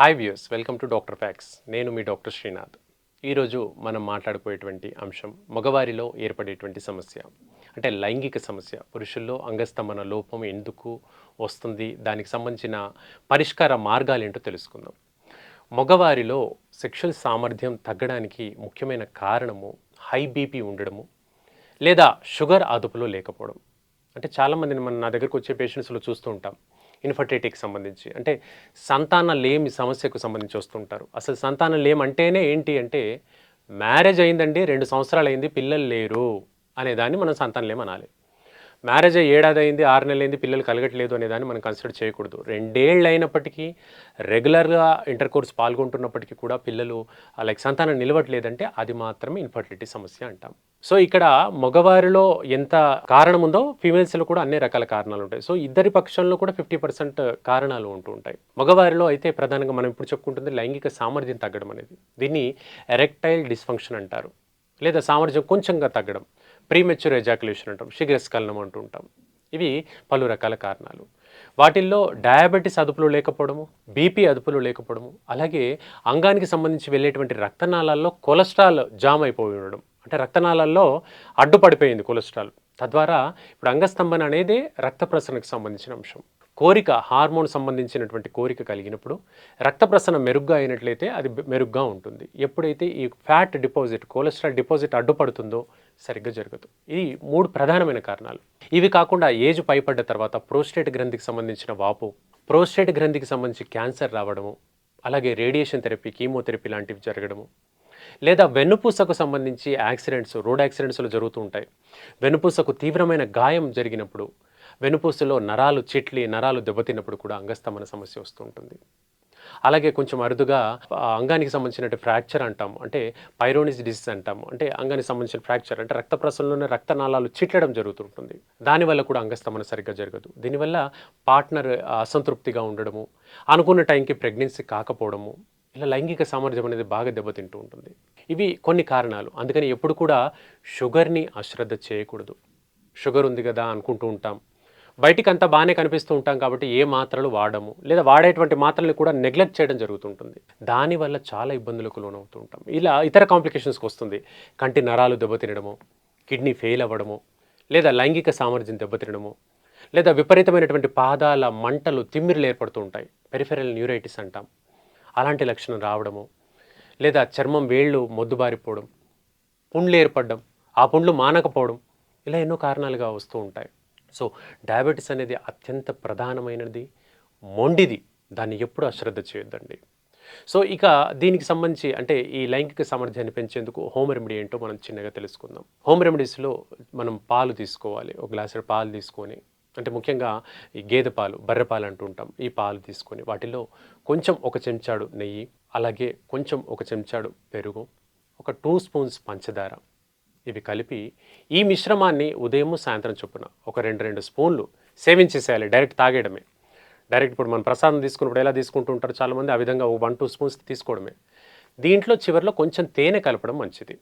Hi views welcome to doctor facts నేను మీ doctor Srinath ఈరోజు మనం మాట్లాడుకోయేటువంటి అంశం మగవారిలో ఏర్పడేటువంటి సమస్య. అంటే లైంగిక సమస్య. పురుషుల్లో అంగస్తంభన లోపం ఎందుకు వస్తుంది? దానికి సంబంధించిన పరిష్కార మార్గాలు ఏంటో తెలుసుకుందాం. మగవారిలో సెక్షువల్ సామర్థ్యం తగ్గడానికి ముఖ్యమైన కారణము హై బీపీ ఉండడము లేదా షుగర్ అదుపులో లేకపోవడం. అంటే చాలామందిని మన నా దగ్గరకు వచ్చే పేషెంట్స్లో చూస్తూ ఉంటాం. ఇన్ఫర్టిలిటీకి సంబంధించి. అంటే సంతాన లేమి సమస్యకు సంబంధించి వస్తుంటారు. అసలు సంతాన లేమి అంటేనే ఏంటి అంటే మ్యారేజ్ అయిందండి రెండు సంవత్సరాలు అయింది పిల్లలు లేరు అనే దాన్ని మనం సంతాన లేమి అనాలి. మ్యారేజ్ అయ్యి ఏడాది అయింది ఆరు నెలలు అయింది పిల్లలు కలగట్లేదు అనే దాన్ని మనం కన్సిడర్ చేయకూడదు. రెండేళ్ళు అయినప్పటికీ రెగ్యులర్గా ఇంటర్ కోర్స్ పాల్గొంటున్నప్పటికీ కూడా పిల్లలు లైక్ సంతానం నిలవట్లేదంటే అది మాత్రమే ఇన్ఫర్టిలిటీ సమస్య అంటాం. సో ఇక్కడ మగవారిలో ఎంత కారణం ఉందో ఫీమేల్స్లో కూడా అన్ని రకాల కారణాలు ఉంటాయి సో ఇద్దరి పక్షంలో కూడా ఫిఫ్టీ పర్సెంట్ కారణాలు ఉంటూ ఉంటాయి. మగవారిలో అయితే ప్రధానంగా మనం ఇప్పుడు చెప్పుకుంటుంది లైంగిక సామర్థ్యం తగ్గడం అనేది. దీన్ని ఎరెక్టైల్ డిస్ఫంక్షన్ అంటారు. లేదా సామర్థ్యం కొంచెంగా తగ్గడం. ప్రీమెచ్యూర్ ఎజాక్యులేషన్ అంటాం. శీఘ్రస్ఖలనం అంటూ ఉంటాం. ఇవి పలు రకాల కారణాలు. వాటిల్లో డయాబెటీస్ అదుపులో లేకపోవడము బీపీ అదుపులో లేకపోవడము అలాగే అంగానికి సంబంధించి వెళ్ళేటువంటి రక్తనాళాల్లో కొలెస్ట్రాల్ జామ్ అయిపోయి ఉండడం. అంటే రక్తనాళాల్లో అడ్డుపడిపోయింది కొలెస్ట్రాల్. తద్వారా ఇప్పుడు అంగస్తంభన అనేది రక్త ప్రసరణకు సంబంధించిన అంశం. కోరిక హార్మోన్ సంబంధించినటువంటి కోరిక కలిగినప్పుడు రక్త ప్రసరణ మెరుగ్గా అయినట్లయితే అది మెరుగ్గా ఉంటుంది. ఎప్పుడైతే ఈ ఫ్యాట్ డిపాజిట్ కొలెస్ట్రాల్ డిపాజిట్ అడ్డుపడుతుందో సరిగ్గా జరగదు. ఇది మూడు ప్రధానమైన కారణాలు. ఇవి కాకుండా ఏజ్ పైపడ్డ తర్వాత ప్రోస్టేట్ గ్రంథికి సంబంధించిన వాపు ప్రోస్టేట్ గ్రంథికి సంబంధించి క్యాన్సర్ రావడము అలాగే రేడియేషన్ థెరపీ కీమోథెరపీ లాంటివి జరగడము లేదా వెన్నుపూసకు సంబంధించి యాక్సిడెంట్స్ రోడ్ యాక్సిడెంట్స్లో జరుగుతూ ఉంటాయి. వెన్నుపూసకు తీవ్రమైన గాయం జరిగినప్పుడు వెనుపూసలో నరాలు చిట్లి నరాలు దెబ్బతిన్నప్పుడు కూడా అంగస్తమన సమస్య వస్తూ ఉంటుంది. అలాగే కొంచెం అరుదుగా అంగానికి సంబంధించిన ఫ్రాక్చర్ అంటాం అంటే పైరోనిస్ డిసీజ్ అంటాం అంటే అంగానికి సంబంధించిన ఫ్రాక్చర్ అంటే రక్త ప్రసరణలోనే రక్తనాళాలు చిట్లడం జరుగుతుంటుంది దానివల్ల కూడా అంగస్తమన సరిగ్గా జరగదు. దీనివల్ల పార్ట్నర్ అసంతృప్తిగా ఉండడము అనుకున్న టైంకి ప్రెగ్నెన్సీ కాకపోవడము ఇలా లైంగిక సామర్థ్యం అనేది బాగా దెబ్బతింటూ ఉంటుంది. ఇవి కొన్ని కారణాలు. అందుకని ఎప్పుడు కూడా షుగర్ని అశ్రద్ధ చేయకూడదు. షుగర్ ఉంది కదా అనుకుంటూ ఉంటాం. బయటికి అంతా బాగానే కనిపిస్తూ ఉంటాం కాబట్టి ఏ మాత్రలు వాడము లేదా వాడేటువంటి మాత్రలు కూడా నెగ్లెక్ట్ చేయడం జరుగుతుంటుంది. దానివల్ల చాలా ఇబ్బందులకు లోనవుతూ ఉంటాం. ఇలా ఇతర కాంప్లికేషన్స్కి వస్తుంది. కంటి నరాలు దెబ్బతినడము కిడ్నీ ఫెయిల్ అవ్వడము లేదా లైంగిక సామర్థ్యం దెబ్బతినడము లేదా విపరీతమైనటువంటి పాదాల మంటలు తిమ్మిరిలు ఏర్పడుతూ ఉంటాయి. పెరిఫెరల్ న్యూరైటిస్ అంటాం. అలాంటి లక్షణం రావడము లేదా చర్మం వేళ్ళు మొద్దుబారిపోవడం పుండ్లు ఏర్పడడం ఆ పుండ్లు మానకపోవడం ఇలా ఎన్నో కారణాలుగా వస్తూ ఉంటాయి. సో డయాబెటీస్ అనేది అత్యంత ప్రధానమైనది మొండిది. దాన్ని ఎప్పుడు అశ్రద్ధ చేయొద్దండి. సో ఇక దీనికి సంబంధించి అంటే ఈ లైంగిక సామర్థ్యాన్ని పెంచేందుకు హోమ్ రెమెడీ ఏంటో మనం చిన్నగా తెలుసుకుందాం. హోమ్ రెమెడీస్లో మనం పాలు తీసుకోవాలి. ఒక గ్లాసు పాలు తీసుకొని అంటే ముఖ్యంగా ఈ గేదె పాలు బర్రె పాలు అంటూ ఉంటాం. ఈ పాలు తీసుకొని వాటిలో కొంచెం ఒక చెంచాడు నెయ్యి అలాగే కొంచెం ఒక చెంచాడు పెరుగు ఒక టూ స్పూన్స్ పంచదార. ఇవి కలిపి ఈ మిశ్రమాన్ని ఉదయం సాయంత్రం చొప్పున ఒక రెండు రెండు స్పూన్లు సేవించేసేయాలి డైరెక్ట్ తాగేయడమే. డైరెక్ట్ ఇప్పుడు మనం ప్రసాదం తీసుకున్నప్పుడు ఎలా తీసుకుంటూ ఉంటారు చాలామంది ఆ విధంగా ఒక వన్ టూ స్పూన్స్ తీసుకోవడమే. దీంట్లో చివరిలో కొంచెం తేనె కలపడం మంచిది.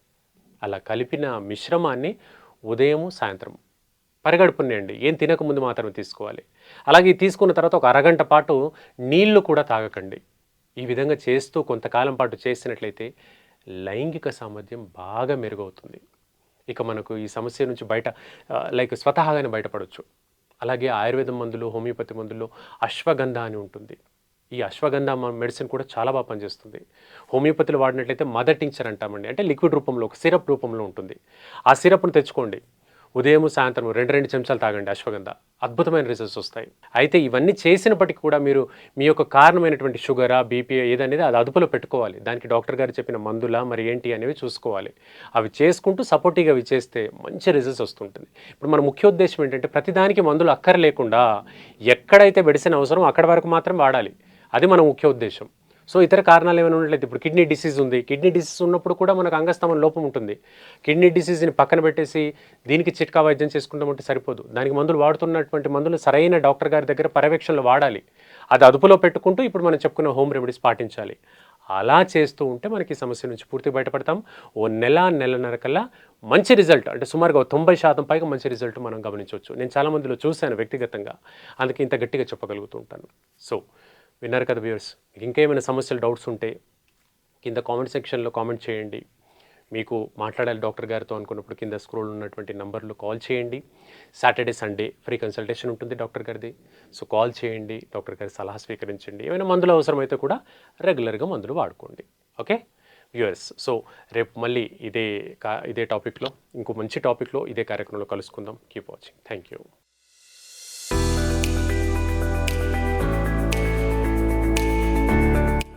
అలా కలిపిన మిశ్రమాన్ని ఉదయం సాయంత్రం పరిగడుపునండి. ఏం తినకముందు మాత్రమే తీసుకోవాలి. అలాగే తీసుకున్న తర్వాత ఒక అరగంట పాటు నీళ్ళు కూడా తాగకండి. ఈ విధంగా చేస్తూ కొంతకాలం పాటు చేసినట్లయితే లైంగిక సామర్థ్యం బాగా మెరుగవుతుంది. ఇక మనకు ఈ సమస్య నుంచి బయట లైక్ స్వతహాగానే బయటపడవచ్చు అలాగే ఆయుర్వేదం మందులు హోమియోపతి మందుల్లో అశ్వగంధ అని ఉంటుంది. ఈ అశ్వగంధ మెడిసిన్ కూడా చాలా బాగా పనిచేస్తుంది. హోమియోపతిలో వాడినట్లయితే మదర్ టించర్ అంటామండి. అంటే లిక్విడ్ రూపంలో ఒక సిరప్ రూపంలో ఉంటుంది. ఆ సిరప్ను తెచ్చుకోండి. ఉదయం సాయంత్రం రెండు రెండు చెంచాలు తాగండి అశ్వగంధ. అద్భుతమైన రిజల్ట్స్ వస్తాయి. అయితే ఇవన్నీ చేసినప్పటికీ కూడా మీరు మీ యొక్క కారణమైనటువంటి షుగరా బీపీ ఏదనేది అది అదుపులో పెట్టుకోవాలి. దానికి డాక్టర్ గారు చెప్పిన మందులా మరి ఏంటి అనేవి చూసుకోవాలి. అవి చేసుకుంటూ సపోర్టివ్గా అవి చేస్తే మంచి రిజల్ట్స్ వస్తుంటుంది. ఇప్పుడు మన ముఖ్య ఉద్దేశం ఏంటంటే ప్రతిదానికి మందులు అక్కర లేకుండా ఎక్కడైతే మెడిసిన్ అవసరం అక్కడ వరకు మాత్రం వాడాలి. అది మన ముఖ్య ఉద్దేశం. సో ఇతర కారణాలు ఏమైనా ఉన్నట్లయితే ఇప్పుడు కిడ్నీ డిసీజ్ ఉంది. కిడ్నీ డిసీజ్ ఉన్నప్పుడు కూడా మనకు అంగస్తంభన లోపం ఉంటుంది. కిడ్నీ డిసీజ్ని పక్కన పెట్టేసి దీనికి చిట్కా వైద్యం చేసుకుంటామంటే సరిపోదు. దానికి మందులు వాడుతున్నటువంటి మందులు సరైన డాక్టర్ గారి దగ్గర పర్యవేక్షణలో వాడాలి. అది అదుపులో పెట్టుకుంటూ ఇప్పుడు మనం చెప్పుకున్న హోమ్ రెమెడీస్ పాటించాలి. అలా చేస్తూ ఉంటే మనకి సమస్య నుంచి పూర్తి బయటపడతాం. ఓ నెల నెలన్నర కల్లా మంచి రిజల్ట్ అంటే సుమారుగా తొంభై శాతం పైగా మంచి రిజల్ట్ మనం గమనించవచ్చు. నేను చాలామందిలో చూశాను వ్యక్తిగతంగా. అందుకే ఇంత గట్టిగా చెప్పగలుగుతూ ఉంటాను. సో విన్నారు కదా వ్యూవర్స్. మీకు ఇంకేమైనా సమస్యలు డౌట్స్ ఉంటే కింద కామెంట్ సెక్షన్లో కామెంట్ చేయండి. మీకు మాట్లాడాలి డాక్టర్ గారితో అనుకున్నప్పుడు కింద స్క్రోల్ ఉన్నటువంటి నంబర్లు కాల్ చేయండి. సాటర్డే సండే ఫ్రీ కన్సల్టేషన్ ఉంటుంది డాక్టర్ గారిది. సో కాల్ చేయండి డాక్టర్ గారి సలహా స్వీకరించండి. ఏమైనా మందులు అవసరమైతే కూడా రెగ్యులర్గా మందులు వాడుకోండి. ఓకే? వ్యూయర్స్ సో రేపు మళ్ళీ ఇదే కా ఇదే టాపిక్లో ఇంకో మంచి టాపిక్లో ఇదే కార్యక్రమంలో కలుసుకుందాం. Keep watching. Thank you